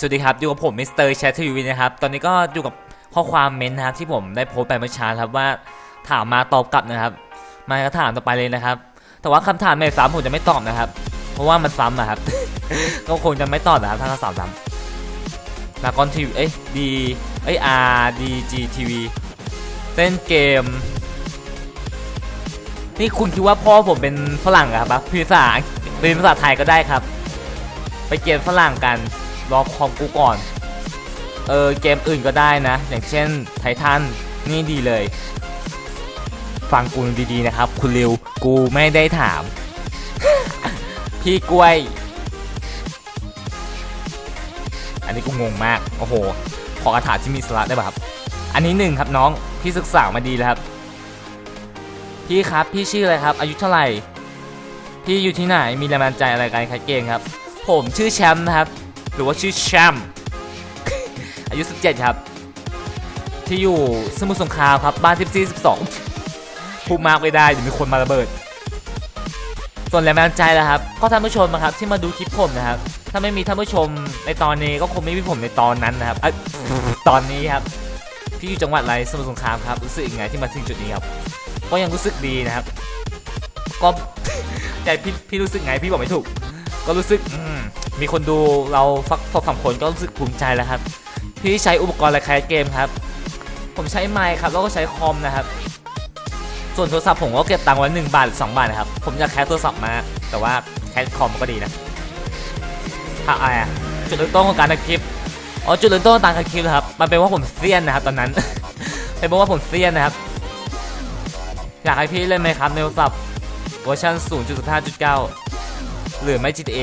สวัสดีครับ อยู่กับผมมิสเตอร์แชททีวีนะครับ ตอนนี้ก็อยู่กับข้อความเมนต์นะครับ ที่ผมได้โพสต์ไปเมื่อเช้าครับว่าถามมาตอบกลับนะครับ มาก็ถามต่อไปเลยนะครับ แต่ว่าคำถามในซ้ำผมจะไม่ตอบนะครับ เพราะว่ามันซ้ำนะครับ ก็คงจะไม่ตอบนะครับถ้าเขาสามซ้ำลากอนทีวีเอ้ยดีเอ้ย R D G TV เล่นเกม นี่คุณคิดว่าพ่อผมเป็นฝรั่งเหรอครับภาษาเป็นภาษาไทยก็ได้ครับ ไปเกมฝรั่งกัน รอคอมกูก่อน เออเกมอื่นก็ได้นะ อย่างเช่นไททันนี่ดีเลย ฟังกูดีๆนะครับ คุณริวกูไม่ได้ถาม พี่กล้วย อันนี้กูงงมาก โอ้โห ขอกระถาที่มีสาระได้ป่ะครับ อันนี้หนึ่งครับน้อง พี่ศึกษามาดีแล้วครับ พี่ครับพี่ชื่ออะไรครับ อายุเท่าไหร่ พี่อยู่ที่ไหนมีแรงบันดาลใจอะไรการแคสเกมครับ ผมชื่อแชมป์นะครับ หรือว่าชื่อแชมป์อายุ 17 ครับ ที่อยู่สมุทรสงครามครับ บ้านที่12พูดมากไม่ได้เดี๋ยวมีคนมาระเบิด ส่วนแรงบันดาลใจนะครับ ก็ท่านผู้ชมนะครับที่มาดูคลิปผมนะครับ ถ้าไม่มีท่านผู้ชมในตอนนี้ก็คงไม่มีผมในตอนนั้นนะครับเอ้ยตอนนี้ครับ พี่อยู่จังหวัดอะไรสมุทรสงครามครับ รู้สึกยังไงที่มาถึงจุดนี้ครับ ก็ยังรู้สึกดีนะครับ ก็ ใจพี่พี่รู้สึกไงพี่บอกไม่ถูก ก็รู้สึกอืม มีคนดูเราฟักสองสามคนก็รู้สึกภูมิใจแล้วครับ พี่ใช้อุปกรณ์อะไรคล้ายเกมครับ ผมใช้ไมค์ครับแล้วก็ใช้คอมนะครับ ส่วนโทรศัพท์ผมก็เก็บตังค์ไว้หนึ่งบาทหรือสองบาทนะครับ ผมอยากแคสโทรศัพท์มาก แต่ว่าแคสคอมก็ดีนะถ้าอะไรอะจุดเริ่มต้นของการทำคลิป อ๋อจุดเริ่มต้นของการทำคลิปนะครับ มันเป็นว่าผมเซียนนะครับตอนนั้น เป็นเพราะว่าผมเซียนนะครับ อยากให้พี่เล่นไหมครับในโทรศัพท์เวอร์ชัน0.5.9 หรือไม่ GTA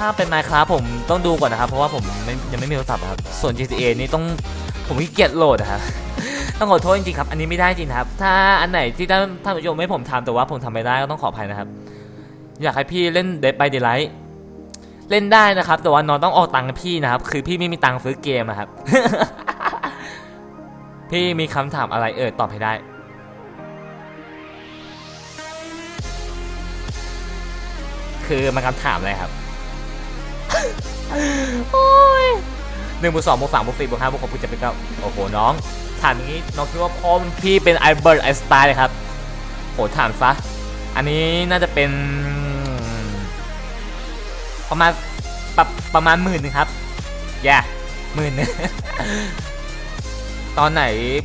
ถ้าเป็น Minecraft ผมต้องดูก่อนนะครับ เพราะว่าผมไม่ยังไม่มีโทรศัพท์ครับ ส่วน GTA นี่ต้องผมขี้เกียจโหลดนะครับต้องขอโทษจริงๆครับ อันนี้ไม่ได้จริงครับ ถ้าอันไหนที่ท่านท่านผู้ชมไม่ให้ผมทำแต่ว่าผมทำไม่ได้ก็ต้องขออภัยนะครับ อยากให้พี่เล่น Dead by Daylight เล่นได้นะครับ แต่ว่าน้องต้องออกตังค์พี่นะครับ คือพี่ไม่มีตังค์ซื้อเกมนะครับ พี่มีคำถามอะไรเอ่ยตอบให้ได้คือมันคำถามอะไรครับ โอ้ยหนึ่งบวกสองบวกสามบวกสี่บวกห้าบวกหกบวกเจ็ดบวกเก้าโอ้โหน้องถามอย่างนี้น้องคิดว่าพ่อพี่เป็นไอเบิร์ตไอสไตล์เลยครับโหถามซะอันนี้น่าจะเป็น ประมาณประประมาณหมื่นหนึ่งครับแย่หมื่นหนึงตอนไหน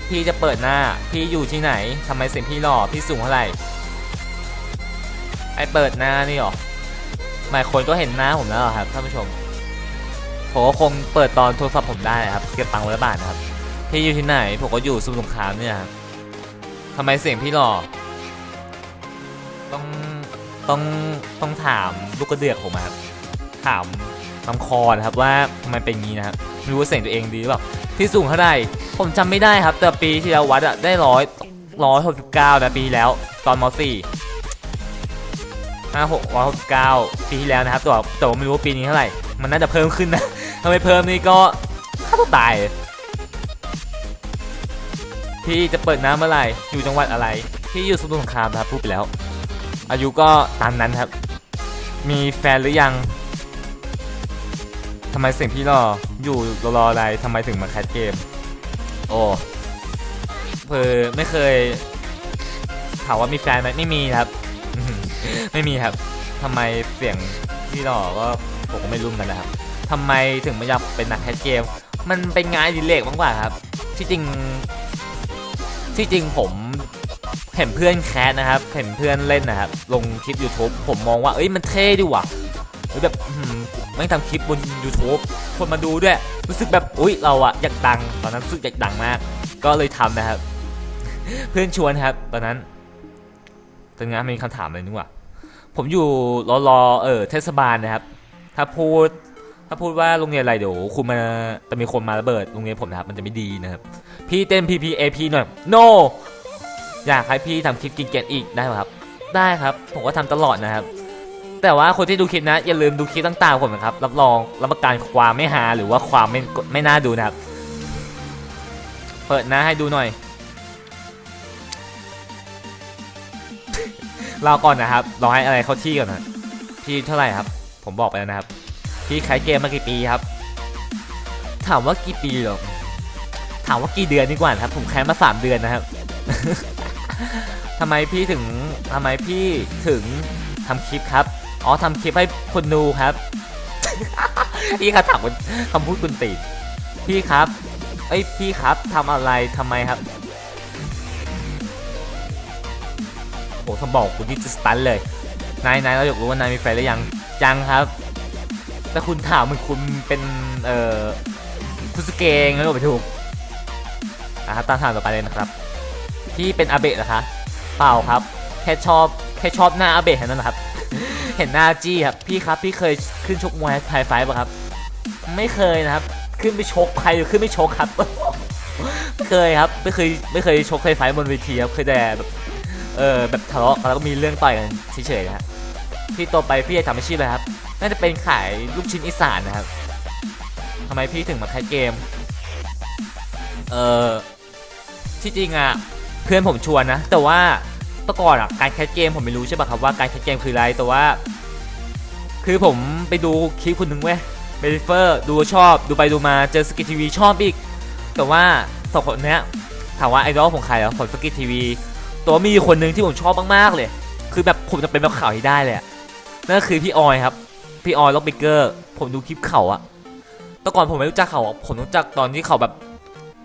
พี่จะเปิดหน้า พี่อยู่ที่ไหนทำไมเสียงพี่หล่อพี่สูงเท่าไหร่ไอเปิดหน้านี่หรอหมายคนก็เห็นหน้าผมแล้วครับท่านผู้ชม ผมก็คงเปิดตอนโทรศัพท์ผมได้ครับเก็บตังค์ไว้ละบาทนะครับพี่อยู่ที่ไหนผมก็อยู่สมุทรสงครามเนี่ยครับทำไมเสียงพี่หล่อต้องต้องต้องถามลูกกระเดือกผมอะครับถามลำคอนะครับว่าทำไมเป็นงี้นะครับไม่รู้ว่าเสียงตัวเองดีหรือเปล่าพี่สูงเท่าไหร่ผมจำไม่ได้ครับ แต่ปีที่แล้ววัดอะได้ร้อยร้อยหกสิบเก้านะปีแล้วตอนมสี่ห้าหกร้อยหกสิบเก้าปีที่แล้วนะครับแต่ว่าแต่ว่าไม่รู้ว่าปีนี้เท่าไหร่มันน่าจะเพิ่มขึ้นนะ ถ้าไม่เพิ่มนี่ก็ฆ่าตัวตาย พี่จะเปิดน้ำเมื่อไหร่ อยู่จังหวัดอะไร พี่อยู่สมุทรสงครามครับพูดไปแล้ว อายุก็ตามนั้นครับ มีแฟนหรือยังทำไมเสียงพี่รออยู่รออะไรทำไมถึงมาแคสเกม โอ้เพอไม่เคยถามว่ามีแฟนไหมไม่มีครับ ไม่มีครับทำไมเสียงพี่รอก็ผมก็ไม่รู้เหมือนกันนะครับ ทำไมถึงไม่อยากเป็นนักแคสเกม มันเป็นงานดิเรกมากกว่าครับ ที่จริง ที่จริงผมเห็นเพื่อนแคสนะครับ เห็นเพื่อนเล่นนะครับ ลงคลิป YouTube ผมมองว่า เอ้ย มันเท่ดีว่ะเฮ้ยแบบไม่ทำคลิปบน YouTube คนมาดูด้วย รู้สึกแบบ อุ้ย เราอะอยากดัง ตอนนั้นรู้สึกอยากดังมาก ก็เลยทำนะครับ เพื่อนชวนครับ ตอนนั้นตอนนั้นมีคำถามอะไรนึกว่าผมอยู่รอรอเออเทศบาลนะครับ ถ้าพูด ถ้าพูดว่าโรงเรียนอะไรเดี๋ยวคุณมาจะมีคนมาระเบิดโรงเรียนผมนะครับมันจะไม่ดีนะครับ พี่เต้น PPAP หน่อย no อยากให้พี่ทำคลิปกินเกนอีกได้ไหมครับ ได้ครับ ผมก็ทำตลอดนะครับ แต่ว่าคนที่ดูคลิปนะ อย่าลืมดูคลิปต่างๆผมนะครับ รับรองรับประกันความไม่หาหรือว่าความไม่ไม่น่าดูนะครับ เปิดน้าให้ดูหน่อยรอก่อนนะครับรอให้อะไรเข้าที่ก่อนนะพี่เท่าไหร่ครับ ผมบอกไปแล้วนะครับ พี่ขายเกมมากี่ปีครับ ถามว่ากี่ปีหรอถามว่ากี่เดือนดีกว่านะครับ ผมแค้นมาสามเดือนนะครับทำไมพี่ถึงทำไมพี่ถึงทำคลิปครับ อ๋อทำคลิปให้คนดูครับ พี่ครับถามคำพูดคุณติดพี่ครับเอ้ยพี่ครับทำอะไรทำไมครับโอ้สมองคุณที่จะสตันเลย นายนายเราอยากรู้ว่านายมีแฟนหรือยัง ยังครับ แต่คุณถามเหมือนคุณเป็น เอ่อคุสเกงแล้วก็ไปถูกอะครับตามถามต่อไปเลยนะครับพี่เป็นอาเบะเหรอคะเปล่าครับ แค่ชอบแค่ชอบหน้าอาเบะแค่นั้นนะครับ เห็นหน้าจี้ครับพี่ครับพี่เคยขึ้นชกมวยไทยไฟป่ะครับ ไม่เคยนะครับ ขึ้นไปชกใครหรือขึ้นไปชกครับไม่เคยครับไม่เคยไม่เคยชกไทยไฟบนเวทีครับเคยแต่แบบเออแบบทะเลาะกันแล้วก็มีเรื่องต่อยกันเฉยๆนะฮะพี่โตไปพี่จะทำอาชีพอะไรครับ น่าจะเป็นขายลูกชิ้นอีสานนะครับทำไมพี่ถึงมาแคสเกม เออที่จริงอะเพื่อนผมชวนนะ แต่ว่าต่ก่อนอะการแคสเกมผมไม่รู้ใช่ป่ะครับว่าการแคสเกมคืออะไรแต่ว่า คือผมไปดูคลิปคุณหนึ่งเว้ยเบลิเฟอร์ดูชอบดูไปดูมาเจอสกิททีวีชอบอีก แต่ว่าสองคนเนี้ยถามว่าไอดอลของใครเหรอผมสกิททีวีตัวมีคนหนึ่งที่ผมชอบมากๆเลย คือแบบผมจะเป็นแบบข่าวที่ได้เลยนั่นคือพี่ออยครับ พี่ออยล็อกเบเกอร์ ผมดูคลิปเขาอะแต่ก่อนผมไม่รู้จักเขาอะผมรู้จักตอนที่เขาแบบ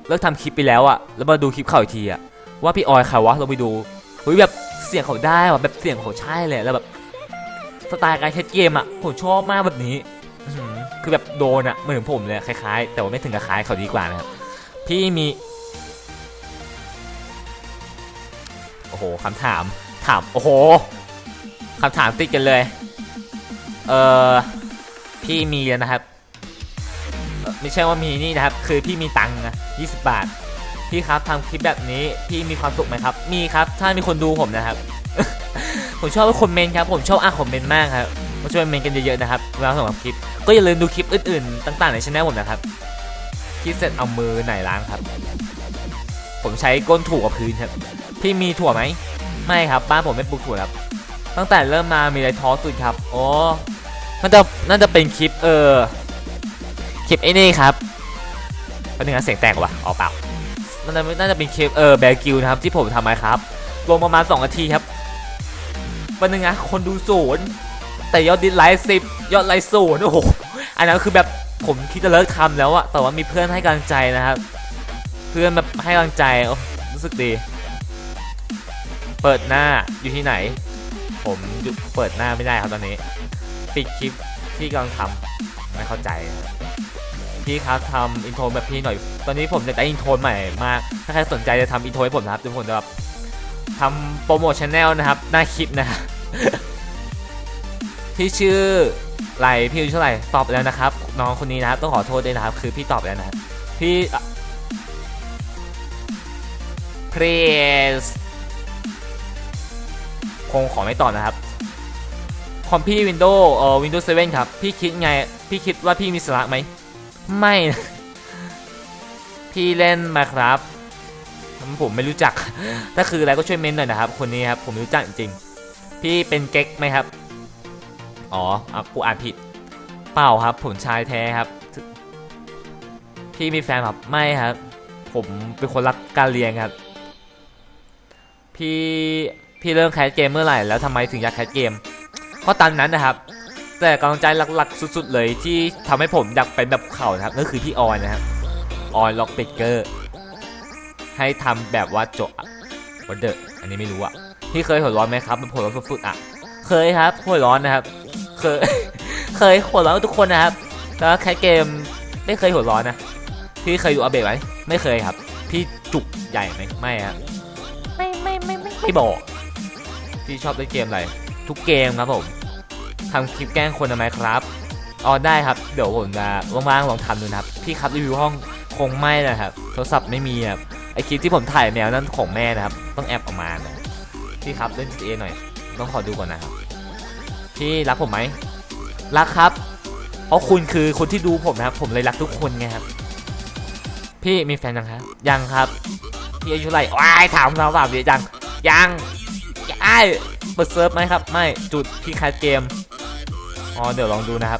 เลิกทำคลิปไปแล้วอะแล้วมาดูคลิปเขาอีกทีอะว่าพี่ออยใครวะเราไปดูเฮ้ยแบบเสียงเขาได้ว่ะแบบเสียงเขาใช่เลยแล้วแบบสไตล์การเล่นเกมอะผมชอบมากแบบนี้คือแบบโดนอะเหมือนผมเลยคล้ายๆ แต่ว่าไม่ถึงกับคล้ายเขาดีกว่านะครับพี่มีโอ้โหคำถามถามโอ้โหคำถามติดกันเลย เออพี่มีแล้วนะครับ ไม่ใช่ว่ามีนี่นะครับ คือพี่มีตังค์นะ20บาท พี่ครับทำคลิปแบบนี้ พี่มีความสุขไหมครับ มีครับ ถ้ามีคนดูผมนะครับ ผมชอบคอมเมนต์ครับ ผมชอบอ่านคอมเมนต์มากครับมาช่วยเมนกันเยอะๆนะครับเวลาส่งคลิป ก็อย่าลืมดูคลิปอื่นๆ ต่างๆในช่องผมนะครับคิดเสร็จเอามือไหนล้างครับ ผมใช้ก้นถูกับพื้นครับ พี่มีถั่วไหม ไม่ครับ บ้านผมไม่ปลูกถั่วครับ ตั้งแต่เริ่มมามีอะไรท้อสุดครับโอ้น่าจะน่าจะเป็นคลิปเออคลิปไอ้นี่ครับเป็นหนึ่งนะเสียงแตกวะอ๋อเปล่าน่าจะน่าจะเป็นคลิปเออแบกิวนะครับที่ผมทำไว้ครับรวมประมาณ2นาทีครับวันหนึงนะคนดูศูนย์แต่ยอดดิสไลค์สิบยอดไลค์ศูนย์โอ้โหอันนั้นคือแบบผมคิดจะเลิกทำแล้วอะแต่ว่ามีเพื่อนให้กำลังใจนะครับ เพื่อนแบบให้กำลังใจรู้สึกดี เปิดหน้าอยู่ที่ไหน ผมหยุดเปิดหน้าไม่ได้ครับตอนนี้ปิดคลิปที่กำลังทำไม่เข้าใจ พี่ครับทำอินโทรแบบพี่หน่อย ตอนนี้ผมจะได้อินโทรใหม่มาก ถ้าใครสนใจจะทำอินโทรให้ผมนะครับเดี๋ยวผมจะแบบทำโปรโมทชแนลนะครับหน้าคลิปนะพี่ชื่อไรพี่อายุเท่าไหร่ตอบแล้วนะครับ น้องคนนี้นะครับต้องขอโทษด้วยนะครับ คือพี่ตอบแล้วนะพี่เพรส คงขอไม่ต่อนะครับคอมพี่ Windows เอ่อ Windows 7ครับ พี่คิดไง พี่คิดว่าพี่มีสระไหม ไม่ พี่เล่นมาครับ ผมไม่รู้จัก ถ้าคืออะไรก็ช่วยเมนหน่อยนะครับ คนนี้ครับ ผมรู้จักจริงๆพี่เป็นเก๊กไหมครับ อ๋ออกูอ่านผิด เปล่าครับ ผมชายแท้ครับ พี่มีแฟนครับ ไม่ครับ ผมเป็นคนรักการเรียนครับ พี่ พี่เริ่มแคสเกมเมื่อไหร่แล้วทำไมถึงอยากแคสเกม ก็ตามนั้นนะครับ แต่กำลังใจหลักๆ สุดๆเลยที่ทำให้ผมอยากเป็นแบบเขานะครับนั่นคือพี่ออยนะครับออยล็อกเบเกอร์ให้ทำแบบว่าโจวันเดอร์อันนี้ไม่รู้อะพี่เคยหัวร้อนไหมครับเป็นหัวร้อนฟุดๆอะ เคยครับหัวร้อนนะครับ เคยเคยหัวร้อนกับทุกคนนะครับแล้วแคสเกมไม่เคยหัวร้อนนะพี่เคยดูอาเบะไหมไม่เคยครับ พี่จุกใหญ่ไหมไม่ครับไม่ไม่ไม่ไม่ไม่บอก พี่ชอบเล่นเกมอะไรทุกเกมครับผมทำคลิปแกล้งคนทำไมครับอ๋อได้ครับ เดี๋ยวผมจะว่างๆลองทำดูนะครับ พี่ครับรีวิวห้องคงไม่นะครับโทรศัพท์ไม่มีครับไอคลิปที่ผมถ่ายแมวนั่นของแม่นะครับ ต้องแอบออกมานะพี่ครับเล่น GTA หน่อย ต้องขอดูก่อนนะครับพี่รักผมไหมรักครับ เพราะคุณคือคนที่ดูผมนะครับ ผมเลยรักทุกคนไงครับ พี่มีแฟนยังครับ ยังครับ พี่อายุเท่าไหร่ว้ายถามเราแบบนี้ยังยัง ไอ้เปิดเซิร์ฟไหมครับ ไม่จุดที่คัดเกม อ๋อ เดี๋ยวลองดูนะครับ